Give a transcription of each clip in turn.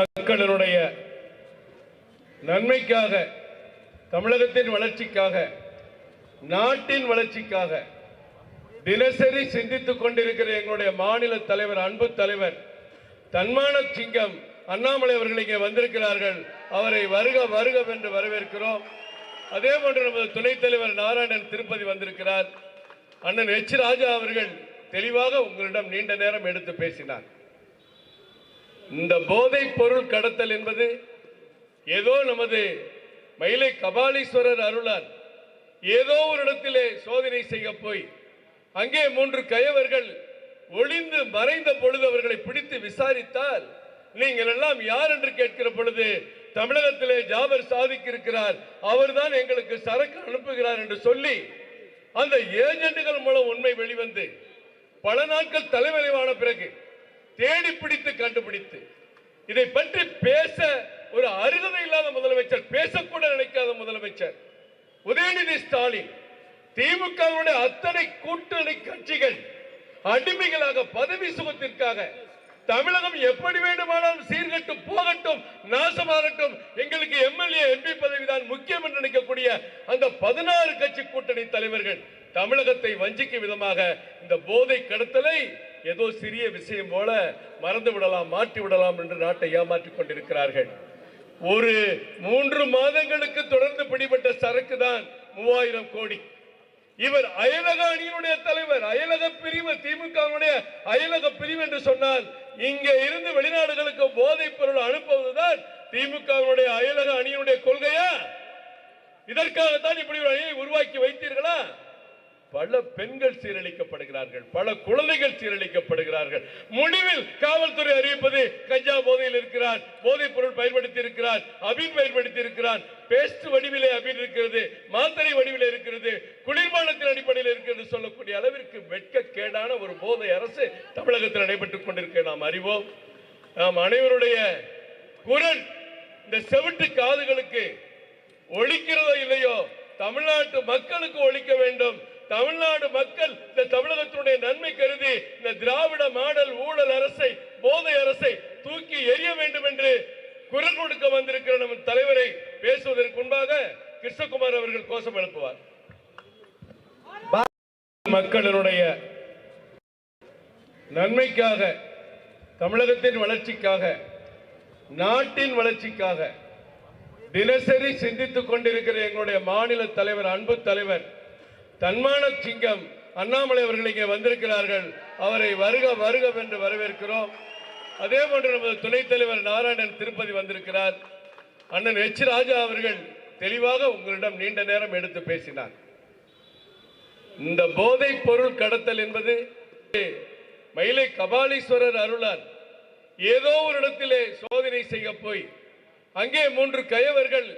மக்களினுடைய நன்மைக்காக தமிழகத்தின் வளர்ச்சிக்காக நாட்டின் வளர்ச்சிக்காக தினசரி சிந்தித்துக் கொண்டிருக்கிற எங்களுடைய மாநில தலைவர் அன்பு தலைவர் தன்மான சிங்கம் அண்ணாமலை அவர்கள் இங்கே வந்திருக்கிறார்கள். அவரை வருக வருக என்று வரவேற்கிறோம். அதே போன்று நமது துணைத் தலைவர் நாராயணன் திருப்பதி வந்திருக்கிறார். அண்ணன் எச். ராஜா அவர்கள் தெளிவாக உங்களிடம் நீண்ட நேரம் எடுத்து பேசினார். இந்த போதைப் பொருள் கடத்தல் என்பது ஏதோ நமது மயிலை கபாலீஸ்வரர் அருளால் ஏதோ ஒரு இடத்திலே சோதனை செய்ய போய் அங்கே மூன்று கயவர்கள் ஒளிந்து மறைந்த பொழுது அவர்களை பிடித்து விசாரித்தால் நீங்கள் எல்லாம் யார் என்று கேட்கிற பொழுது தமிழகத்திலே ஜாபர் சாதிக்கு இருக்கிறார் அவர்தான் எங்களுக்கு சரக்கு அனுப்புகிறார் என்று சொல்லி அந்த ஏஜென்ட்டுகள் மூலம் உண்மை வெளிவந்து பல நாட்கள் தலைமறைவான தேடி பிடித்து கண்டுபிடித்து. இதை பற்றி பேச ஒரு அருகதை இல்லாத முதலமைச்சர் பேசக்கூட நினைக்காத முதலமைச்சர் உதயநிதி ஸ்டாலின் திமுகவுடைய அத்தனை கூட்டணி கட்சிகள் அடிமைகளாக பதவி சுகத்திற்காக தமிழகம் எப்படி வேண்டுமானாலும் சீர்கட்டும் போகட்டும் நாசமாகட்டும் எங்களுக்கு எம்எல்ஏ எம்பி பதவிதான் முக்கியம் என்று நினைக்கக்கூடிய அந்த பதினாறு கட்சி கூட்டணி தலைவர்கள் தமிழகத்தை வஞ்சிக்கும் விதமாக இந்த போதை கடத்தலை ஏதோ சிறிய விஷயம் போல மறந்து விடலாம் மாற்றி விடலாம் என்று நாட்டை ஏமாற்றிக் கொண்டிருக்கிறார்கள். ஒரு மூன்று மாதங்களுக்கு தொடர்ந்து பிடிபட்ட சரக்கு தான் மூவாயிரம் கோடி. இவர் அயலக அணியினுடைய தலைவர் அயலக பிரிவு திமுகவுடைய அயலக பிரிவு என்று சொன்னால் இங்க இருந்து வெளிநாடுகளுக்கு போதைப் பொருள் அனுப்புவதுதான் திமுகவுடைய அயலக அணியினுடைய கொள்கையா? இதற்காகத்தான் இப்படி ஒரு அணியை உருவாக்கி வைத்தீர்களா? பல பெண்கள் சீரழிக்கப்படுகிறார்கள் பல குழந்தைகள் சீரழிக்கப்படுகிறார்கள். முடிவில் காவல்துறை அறிவிப்பது கஞ்சா போதையில் இருக்கிறார் போதைப் பொருள் பயன்படுத்தி இருக்கிறார் அபின் பயன்படுத்தி இருக்கிறார். பேஸ்ட் வடிவிலே அபின் இருக்கிறது மாத்திரை வடிவில் இருக்கிறது குளிர்பானத்தின் அடிப்படையில் இருக்கிறது சொல்லக்கூடிய அளவிற்கு வெட்கக்கேடான ஒரு போதை அரசு தமிழகத்தில் நடைபெற்றுக் கொண்டிருக்க நாம் அறிவோம். நாம் அனைவருடைய குரல் இந்த செவிட்டு காதுகளுக்கு ஒழிக்கிறதோ இல்லையோ தமிழ்நாட்டு மக்களுக்கு ஒழிக்க வேண்டும். தமிழ்நாடு மக்கள் இந்த தமிழகத்தினுடைய நன்மை கருதி இந்த திராவிட மாடல் ஊழல் அரசை போதை அரசை தூக்கி எறிய வேண்டும் என்று குரல் கொடுக்க வந்திருக்கிற நம் தலைவரை பேசுவதற்கு முன்பாக கிருஷ்ணகுமார் அவர்கள் கோஷம் எழுப்புவார். மக்களினுடைய நன்மைக்காக தமிழகத்தின் வளர்ச்சிக்காக நாட்டின் வளர்ச்சிக்காக தினசரி சிந்தித்துக் கொண்டிருக்கிற எங்களுடைய மாநில தலைவர் அன்பு தலைவர் தன்மான சிங்கம் அண்ணாமலை அவர்கள் இங்கே வந்திருக்கிறார்கள். அவரை வருக வருக என்று வரவேற்கிறோம். அதே போன்று நமது துணைத் தலைவர் நாராயணன் திருப்பதி வந்திருக்கிறார். அண்ணன் எச் ராஜா அவர்கள் தெளிவாக உங்களிடம் நீண்ட நேரம் எடுத்து பேசினார். இந்த போதைப் பொருள் கடத்தல் என்பது மயிலை கபாலீஸ்வரர் அருளார். ஏதோ ஒரு இடத்திலே சோதனை செய்ய போய் அங்கே மூன்று கயவர்கள்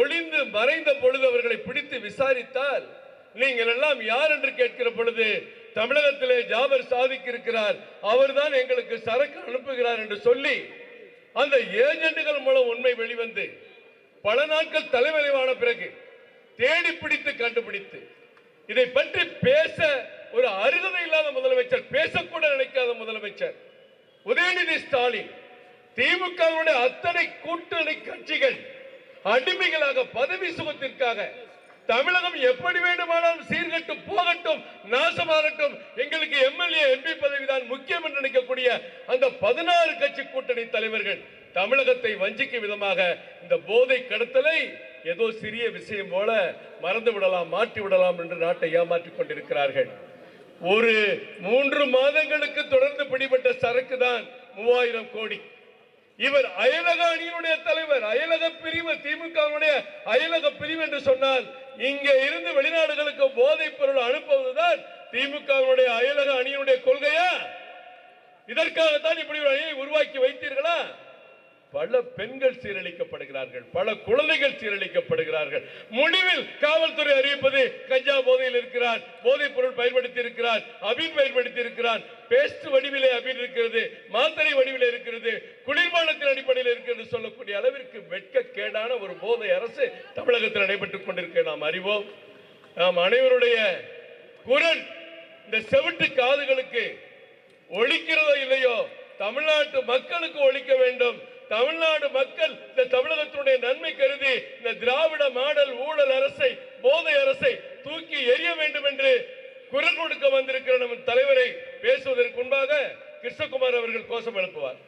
ஒளிந்து மறைந்த பொழுது அவர்களை பிடித்து விசாரித்தால் நீங்கள் எல்லாம் யார் என்று கேட்கிற பொழுது தமிழகத்திலே ஜாபர் சாதிக்கு இருக்கிறார். அவர்தான் எங்களுக்கு சரக்கு அனுப்புகிறார் என்று சொல்லி அந்த ஏஜென்ட்டுகள் மூலம் உண்மை வெளிவந்து பல நாட்கள் தலைமறைவான பிறகு தேடி பிடித்து கண்டுபிடித்து இதை பற்றி பேச ஒரு அருகதை இல்லாத முதலமைச்சர் பேசக்கூட நினைக்காத முதலமைச்சர் உதயநிதி ஸ்டாலின் திமுகவுடைய அத்தனை கூட்டணி கட்சிகள் அடிமைகளாக பதவி சுகத்திற்காக தமிழகம் எப்படி வேண்டுமானாலும் சீர்கட்டும் போகட்டும் நாசமாகட்டும். எங்களுக்கு எம்எல்ஏ எம்பி பதவிதான் முக்கியம் என்று நினைக்கக்கூடிய அந்த பதினாறு கட்சி கூட்டணி தலைவர்கள் தமிழகத்தை வஞ்சிக்கும் விதமாக இந்த போதை கடத்தலை ஏதோ சிறிய விஷயம் போல மறந்து விடலாம் மாற்றி விடலாம் என்று நாட்டை ஏமாற்றிக் கொண்டிருக்கிறார்கள். ஒரு மூன்று மாதங்களுக்கு தொடர்ந்து பிடிபட்ட சரக்கு தான் மூவாயிரம் கோடி. இவர் அயலக அணியினுடைய தலைவர் அயலக பிரிவு திமுகவுடைய அயலக பிரிவு என்று சொன்னால் இங்க இருந்து வெளிநாடுகளுக்கு போதைப் பொருள் அனுப்புவதுதான் திமுக அயலக அணியினுடைய கொள்கையா? இதற்காகத்தான் இப்படி ஒரு அணியை உருவாக்கி வைத்தீர்களா? பல பெண்கள் சீரழிக்கப்படுகிறார்கள் பல குழந்தைகள் சீரழிக்கப்படுகிறார்கள். முடிவில் காவல்துறை அறிவிப்பது கஞ்சா போதையில் இருக்கிறார் போதைப் பொருள் பயன்படுத்தி இருக்கிறார் அபின் பயன்படுத்தி இருக்கிறார். பேஸ்ட் வடிவிலே அபின் இருக்கிறது மாத்திரை வடிவில் இருக்கிறது குளிர்பானத்தின் அடிப்படையில் இருக்கிறது சொல்லக்கூடிய அளவிற்கு வெட்கக்கேடான ஒரு போதை அரசு தமிழகத்தில் நடைபெற்று நாம் அறிவோம். நாம் அனைவருடைய குரல் இந்த செவிட்டு காதுகளுக்கு ஒழிக்கிறதோ இல்லையோ தமிழ்நாட்டு மக்களுக்கு ஒழிக்க வேண்டும். தமிழ்நாடு மக்கள் இந்த தமிழகத்தினுடைய நன்மை கருதி இந்த திராவிட மாடல் ஊழல் அரசை போதை அரசை தூக்கி எறிய வேண்டும் என்று குரல் கொடுக்க வந்திருக்கிற நம் தலைவரை பேசுவதற்கு முன்பாக கிருஷ்ணகுமார் அவர்கள் கோஷம் எழுப்புவார்.